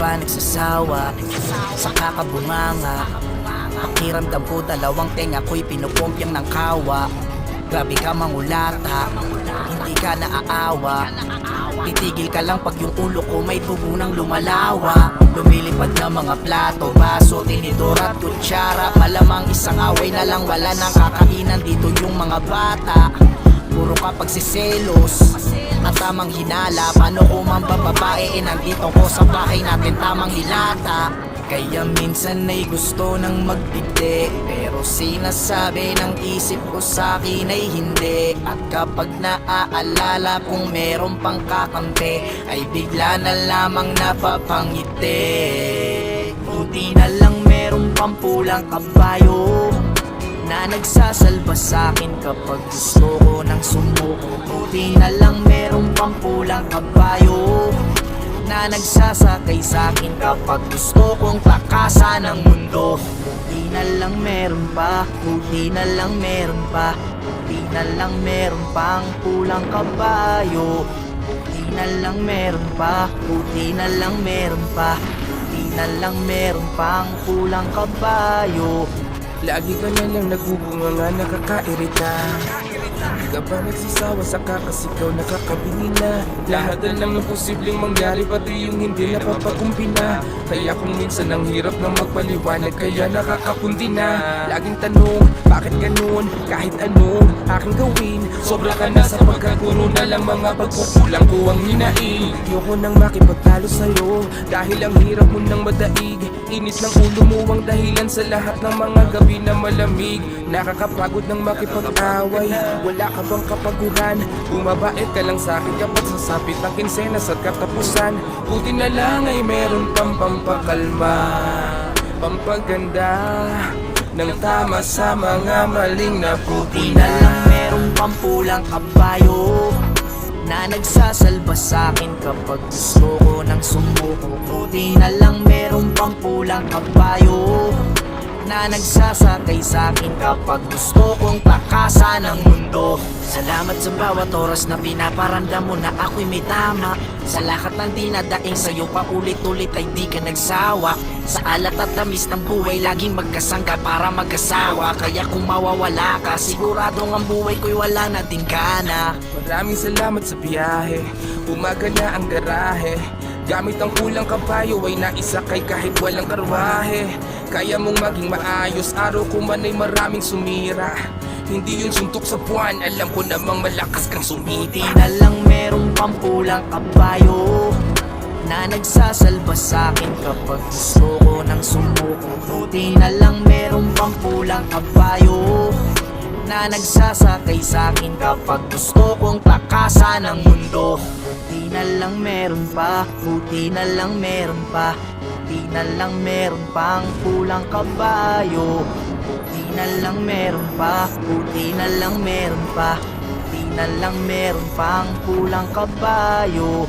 ba nagsasawa. Sa kakabunganga? Pakiramdam ko dalawang tenga ko'y pinupumpyang ng kawa. Grabe ka mangulata, hindi ka naaawa. Titigil ka lang pag yung ulo ko may tubo ng lumalawa. Lumilipad na mga plato, baso, tinidor at kutsara. Malamang isang away na lang wala nang kakainan dito yung mga bata pagsiselos At tamang hinala. Paano kung mambababae eh, nandito ko sa bahay natin tamang hilata Kaya minsan ay gusto nang magdikte Pero sinasabi ng isip ko sa akin ay hindi. At kapag naaalala kung meron pang kakampi Ay bigla na lamang napapangiti. Buti na lang meron pang pulang kabayo na nagsasalba sa akin kapag gusto ko nang sumuko. Buti na lang merong pampulang kabayo na nagsasakay sa akin kapag gusto kong takasan ang mundo. Buti na lang meron pa, buti na lang meron pa Buti na lang meron pang pulang kabayo. Buti na lang meron pa, buti na lang meron pa Buti na lang meron pang pulang kabayo Lagi ka na lang nagbubunga nga nakakairita. Di ka ba nagsisawa sa kakasigaw nakakabini na. Lahat na lang ng posibleng mangyari pati yung hindi napapakumpi na. Kaya kung minsan ang hirap na magpaliwanag kaya nakakapundi na. Laging tanong bakit ganun? Kahit anong aking gawin Sobra ka na sa pagkaguro na lang mga pagkukulang ko ang hinaing. Ayoko nang makipagtalo sa'yo dahil ang hirap mo nang madaig. Init ng ulo mo ang dahilan sa lahat ng mga gabi na malamig. Nakakapagod ng makipag-away. Wala ka bang kapaguran? Bumabait ka lang sa akin kapag sasapit ng kinsenas at katapusan. Buti na lang ay meron kang pampakalma. Pampaganda ng tama sa mga maling na Buti na lang merong pampulang kabayo Na nagsasalba sa akin kapag gusto ko nang sumuko. Buti na lang merong pampulang kabayo Na nagsasakay sa akin kapag gusto kong takasan ang mundo. Salamat sa bawat oras na pinaparamdam mo na ako'y may tama. Sa lahat ng dinadaing sa'yo paulit-ulit ay di ka nagsawa. Sa alat at tamis ng buhay laging magkasangga para mag-asawa. Kaya kung mawawala ka siguradong ang buhay ko'y wala na din gana. Maraming salamat sa biyahe Umaga na ang garahe. Gamit ang kulang kabayo ay naisakay kahit walang karwahe Kaya mong maging maayos Araw ko man ay maraming sumira. Hindi yun suntok sa buwan Alam ko namang malakas kang sumiti. Na lang merong pampulang kabayo Na nagsasalba sa akin kapag gusto ko nang sumuko Buti na lang merong pampulang kabayo Na nagsasakay sa akin kapag gusto kong takasan ang mundo. Buti na lang meron pa, buti na lang meron pa Buti na lang meron pang pulang kabayo. Buti na lang meron pa, buti na lang meron pa. Di na lang meron pang pulang kabayo